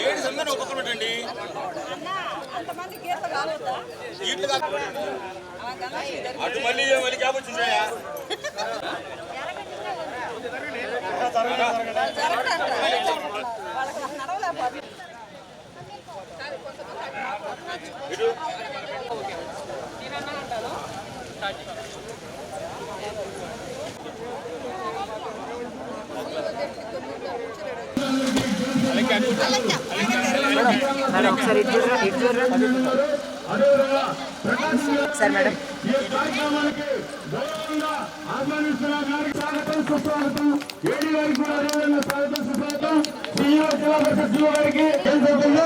ఏడు సందని ఒక్కొక్క పెట్టండి అటు మళ్ళీ మళ్ళీ క్యాబ్ వచ్చిందా మేడం ఒకసారి ఇటు చూడరా ఇటు చూడరా ఒకసారి మేడం విజిలేసినప్పుడు పరిగెత్తాలి రెడీ? వాళ్ళు. వీళ్ళెవరిని క్లాప్స్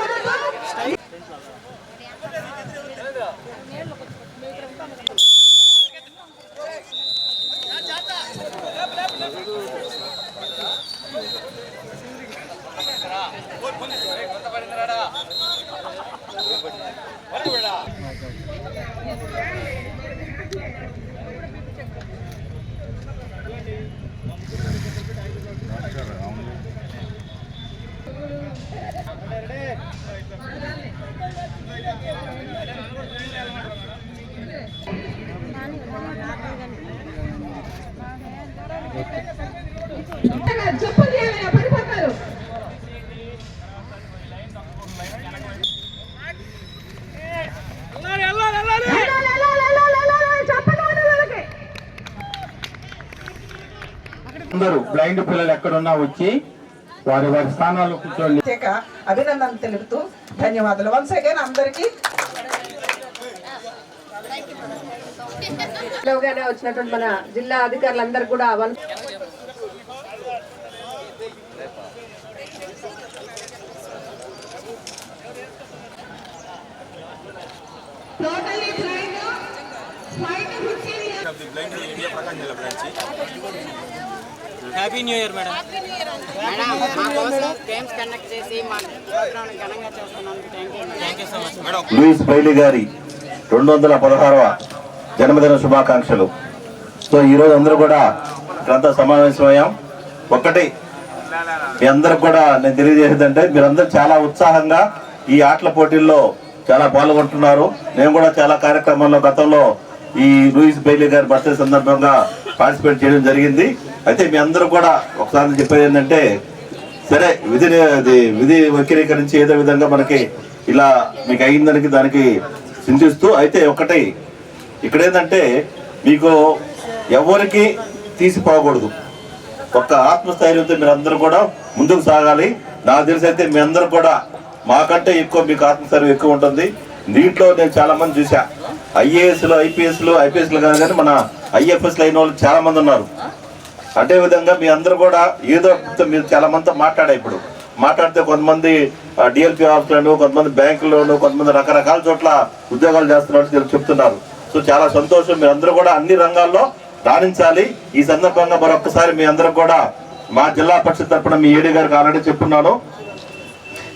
బ్లైండ్ పిల్లలు ఎక్కడున్నా వచ్చి వారి వారి స్థానాల్లో కూర్చోండి. అభినందనలు తెలుపుతూ ధన్యవాదాలు. వన్స్ అగైన్ అందరికీ లోగానే వచ్చినటువంటి మన జిల్లా అధికారులందరూ కూడా వన్ ఇండియా ప్రకాశం జిల్లా branch happy new year madam Louis Bailey గారి రెండు వందల పదహారవ జన్మదిన శుభాకాంక్షలు. సో ఈరోజు అందరూ కూడా ఇక్కడంతా సమావేశమయ్యాం. ఒక్కటి మీ అందరికి కూడా నేను తెలియజేసేది అంటే మీరందరూ చాలా ఉత్సాహంగా ఈ ఆటల పోటీల్లో చాలా పాల్గొంటున్నారు. నేను కూడా చాలా కార్యక్రమాల్లో గతంలో ఈ లూయిస్ బైలీ గారి బర్త్డే సందర్భంగా పార్టిసిపేట్ చేయడం జరిగింది. అయితే మీ అందరూ కూడా ఒకసారి చెప్పేది ఏంటంటే సరే విధిని అది విధి వక్రీకరించి ఏదో విధంగా మనకి ఇలా మీకు అయిందానికి దానికి చింతిస్తూ అయితే ఒకటి ఇక్కడ ఏంటంటే మీకు ఎవరికి తీసిపోకూడదు ఒక్క ఆత్మస్థైర్యంతో మీరు అందరూ కూడా ముందుకు సాగాలి. నాకు తెలిసి అయితే మీ అందరూ కూడా మాకంటే ఎక్కువ మీకు ఆత్మస్థైర్యం ఎక్కువ ఉంటుంది. దీంట్లో నేను చాలా మంది చూసా ఐఏఎస్లు ఐపీఎస్లు ఐపీఎస్లు కాదు కానీ మన ఐఎఫ్ఎస్లు అయిన వాళ్ళు చాలా మంది ఉన్నారు. అదేవిధంగా మీ అందరూ కూడా ఏదో మీరు చాలా మందితో మాట్లాడే ఇప్పుడు. మాట్లాడితే కొంతమంది డిఎల్పి ఆఫీసులను కొంతమంది బ్యాంకులను కొంతమంది రకరకాల చోట్ల ఉద్యోగాలు చేస్తున్నట్టు చెప్తున్నారు. సో చాలా సంతోషం. మీరు అందరూ కూడా అన్ని రంగాల్లో రాణించాలి. ఈ సందర్భంగా మరొకసారి మీ అందరూ కూడా మా జిల్లా పరిషత్ తరఫున మీ ఏడీ గారికి ఆల్రెడీ చెప్పున్నాను.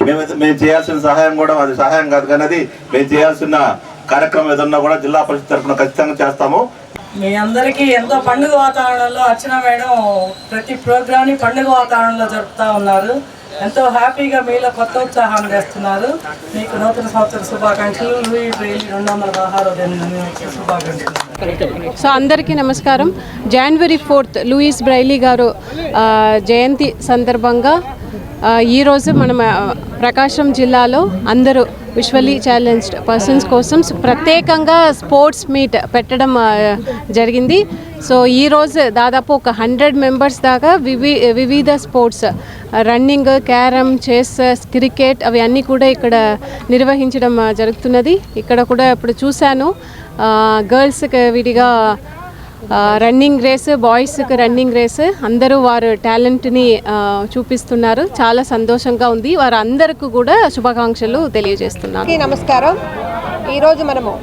మేమైతే మేము చేయాల్సిన సహాయం కూడా అది సహాయం కాదు కానీ అది మేము చేయాల్సిన కార్యక్రమం ఏదన్నా కూడా జిల్లా పరిషత్ తరఫున ఖచ్చితంగా చేస్తాము. మీ అందరికీ ఎంతో పండుగ వాతావరణంలో అర్చన మేడం ప్రతి ప్రోగ్రామ్ని పండుగ వాతావరణంలో జరుపుతా ఉన్నారు. ఎంతో హ్యాపీగా మీలో కొత్త ఉత్సాహాన్ని తెస్తున్నారు. మీకు నూతన సంవత్సర శుభాకాంక్షలు. రెండు వందల పదహారో శుభాకాంక్షలు. సో అందరికీ నమస్కారం. జనవరి ఫోర్త్ లూయిస్ బ్రైలీ గారు జయంతి సందర్భంగా ఈరోజు మనం ప్రకాశం జిల్లాలో అందరూ విజువలీ ఛాలెంజ్డ్ పర్సన్స్ కోసం ప్రత్యేకంగా స్పోర్ట్స్ మీట్ పెట్టడం జరిగింది. సో ఈరోజు దాదాపు ఒక హండ్రెడ్ మెంబర్స్ దాకా వివి వివిధ sports running carrom chess cricket అవి అన్నీ కూడా ఇక్కడ నిర్వహించడం జరుగుతున్నది. ఇక్కడ కూడా ఇప్పుడు చూశాను. గర్ల్స్కి విడిగా రన్నింగ్ రేస్ బాయ్స్కి రన్నింగ్ రేస్ అందరూ వారు టాలెంట్ని చూపిస్తున్నారు. చాలా సంతోషంగా ఉంది. వారు అందరికీ కూడా శుభాకాంక్షలు తెలియజేస్తున్నారు నమస్కారం. ఈరోజు మనము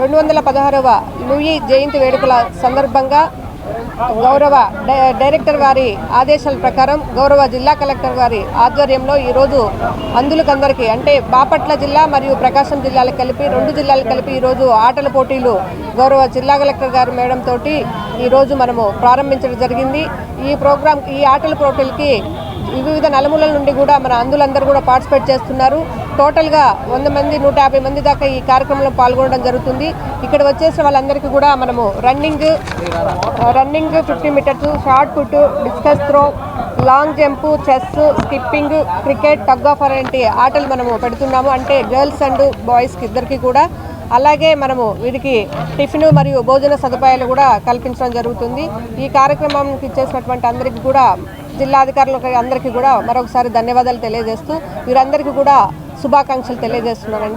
రెండు వందల పదహారవ లూయి జయంతి వేడుకల సందర్భంగా గౌరవ డై- డైరెక్టర్ గారి ఆదేశాల ప్రకారం గౌరవ జిల్లా కలెక్టర్ గారి ఆధ్వర్యంలో ఈరోజు అందులకందరికీ అంటే బాపట్ల జిల్లా మరియు ప్రకాశం జిల్లాలు కలిపి రెండు జిల్లాలు కలిపి ఈరోజు ఆటల పోటీలు గౌరవ జిల్లా కలెక్టర్ గారు మేడం తోటి ఈరోజు మనము ప్రారంభించడం జరిగింది. ఈ ప్రోగ్రాం ఈ ఆటల పోటీలకి వివిధ నలుమూలల నుండి కూడా మన అందులందరూ కూడా పార్టిసిపేట్ చేస్తున్నారు. టోటల్గా వంద మంది నూట యాభై మంది దాకా ఈ కార్యక్రమంలో పాల్గొనడం జరుగుతుంది. ఇక్కడ వచ్చేసిన వాళ్ళందరికీ కూడా మనము running running fifty metres shot put discus throw long jump chess skipping cricket tug of అలాంటి ఆటలు మనము పెడుతున్నాము. అంటే గర్ల్స్ అండ్ బాయ్స్కి ఇద్దరికి కూడా. అలాగే మనము వీరికి టిఫిన్ మరియు భోజన సదుపాయాలు కూడా కల్పించడం జరుగుతుంది. ఈ కార్యక్రమానికి ఇచ్చేసినటువంటి అందరికీ కూడా జిల్లా అధికారులకు అందరికీ కూడా మరొకసారి ధన్యవాదాలు తెలియజేస్తూ వీరందరికీ కూడా శుభాకాంక్షలు తెలియజేస్తున్నానండి.